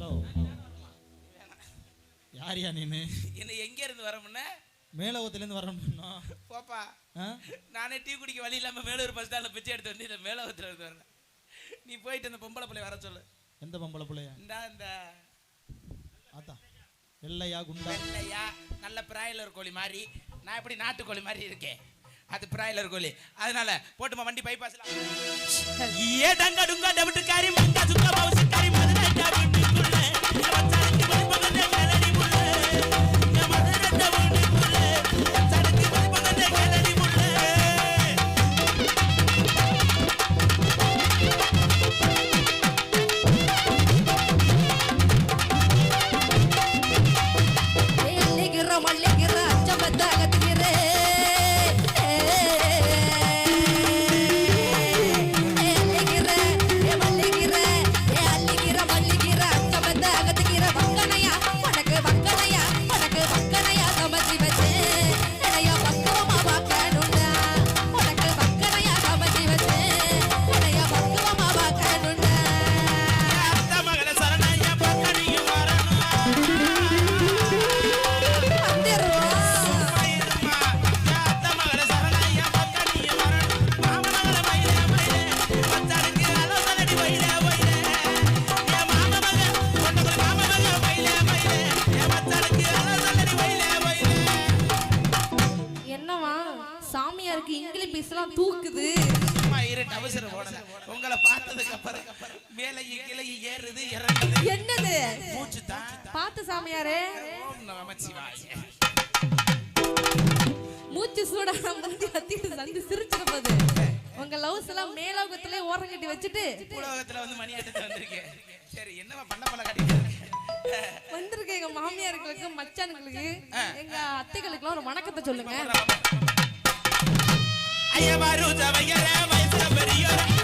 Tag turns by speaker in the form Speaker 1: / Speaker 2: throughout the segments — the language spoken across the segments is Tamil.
Speaker 1: ஹலோ யாரியா நீனு?
Speaker 2: என்ன எங்க இருந்து வரமுன்ன
Speaker 1: மேலோகத்துலேருந்து வரணும்னா
Speaker 2: போப்பா? நானே டீ குடிக்க வழி இல்லாம மேலூர் பஸ் ஸ்டாண்ட்ல பிச்சை எடுத்து வந்து மேலோகத்துல இருந்து வரேன். நீ போயிட்டு அந்த பொம்பளை பிள்ளை வர சொல்லு.
Speaker 1: எந்த பொம்பளை பிள்ளையா?
Speaker 2: இந்த இந்த
Speaker 1: அதான் வெள்ளையா குண்டா?
Speaker 2: வெள்ளையா நல்ல பிராய்லர் கோழி மாதிரி. நான் எப்படி நாட்டுக்கோழி மாதிரி இருக்கேன்? அது பிராய்லர் கோழி. அதனால போட்டுமா வண்டி பைபாஸ்ல ஏ டங்க டுங்க டபுட்டுக்காரி மங்கா
Speaker 3: உனக்கு
Speaker 2: சும்மா போடல. உங்களை பார்த்ததுக்கு அப்புறம் ஏறுது இறங்குது.
Speaker 3: என்னது?
Speaker 2: மூச்சு தான்
Speaker 3: பார்த்து சாமியாரே.
Speaker 2: ஓம்
Speaker 3: மூச்சு சூடா முந்தி அத்திட்டு சந்து சிரிச்சிருப்பது உங்க லவ்ஸ் எல்லாம் மேலோகத்திலே ஓரம் கட்டி வச்சுட்டு
Speaker 2: உலகத்துல வந்து மணி எடுத்து வந்திருக்கேன். சரி என்னவா பண்ண பண்ண கட்டிட்டு
Speaker 3: வந்திருக்க எங்க மாமியார்களுக்கு மச்சானுங்களுக்கு எங்க அத்தைகளுக்கு ஒரு வணக்கத்தை சொல்லுங்க.
Speaker 2: ஐயா பாரு வயசு வயசுல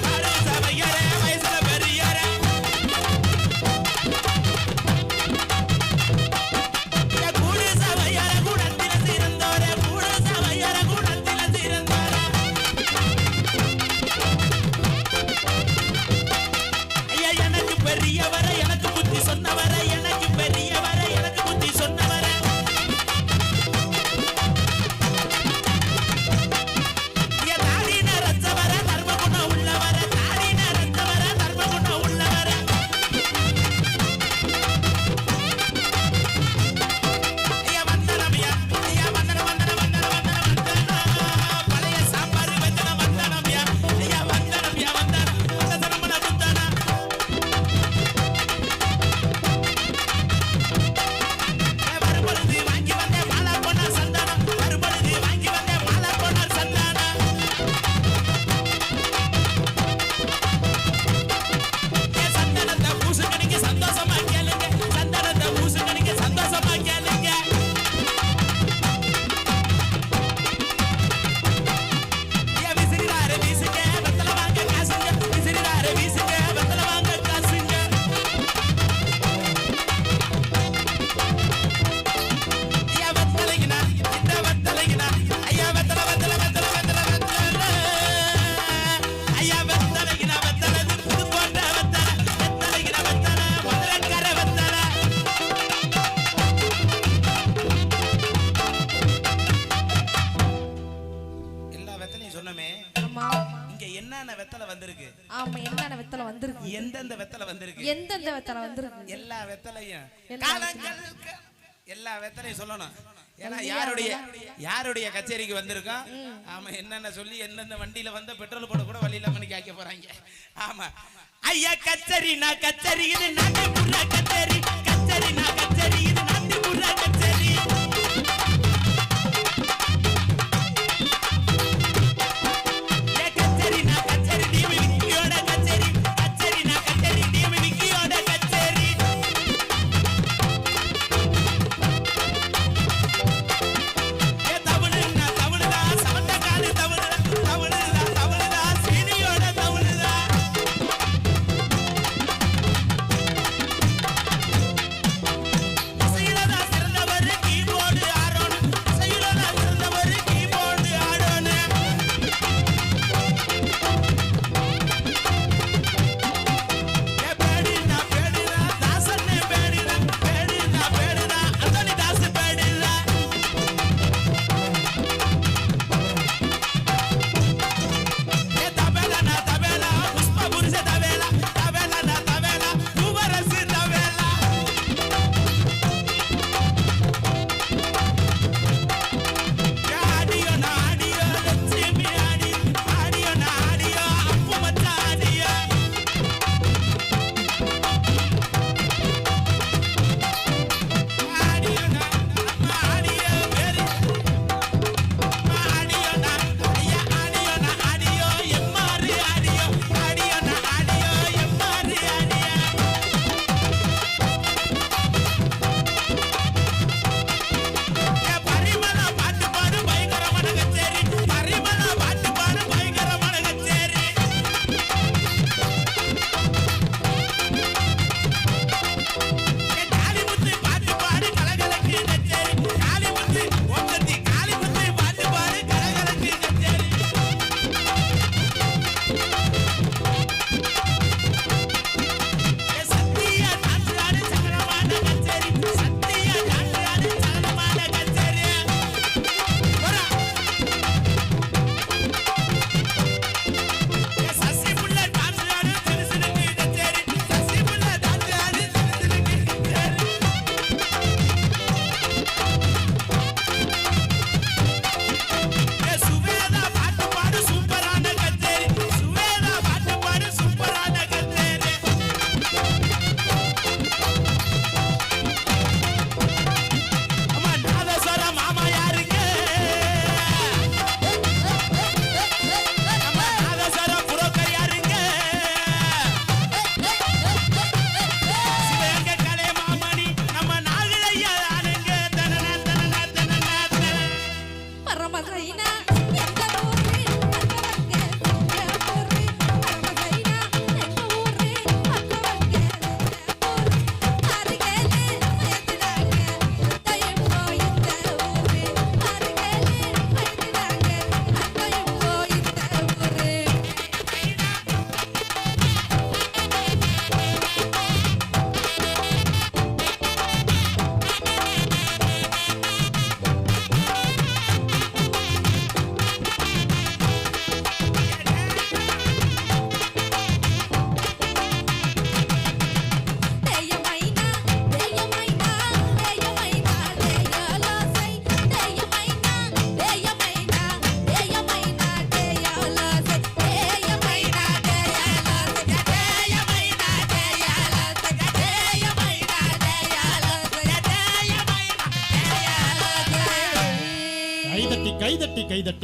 Speaker 2: என்னென்ன வெத்தல வந்திருக்கு?
Speaker 3: ஆமா என்னென்ன வெத்தல வந்திருக்கு?
Speaker 2: எந்தெந்த வெத்தல வந்திருக்கு?
Speaker 3: எந்தெந்த வெத்தல வந்திருக்கு?
Speaker 2: எல்லா வெத்தலையும்.
Speaker 3: எல்லா
Speaker 2: வெத்தலையும். சொல்லணும். ஏன்னா யாருடைய யாருடைய கச்சேரிக்கு வந்திருக்கோம்? ஆமா என்னென்ன சொல்லி எந்தெந்த வண்டியில வந்த பெட்ரோல் போட கூட வழியில மணிக்கு ஆக்க போறாங்க. ஆமா. ஐயா கச்சேரி நான் கச்சேரி இது நந்தி கச்சேரி. கச்சேரி நான் கச்சேரி இது நந்தி கச்சேரி.
Speaker 1: ചെയ്ത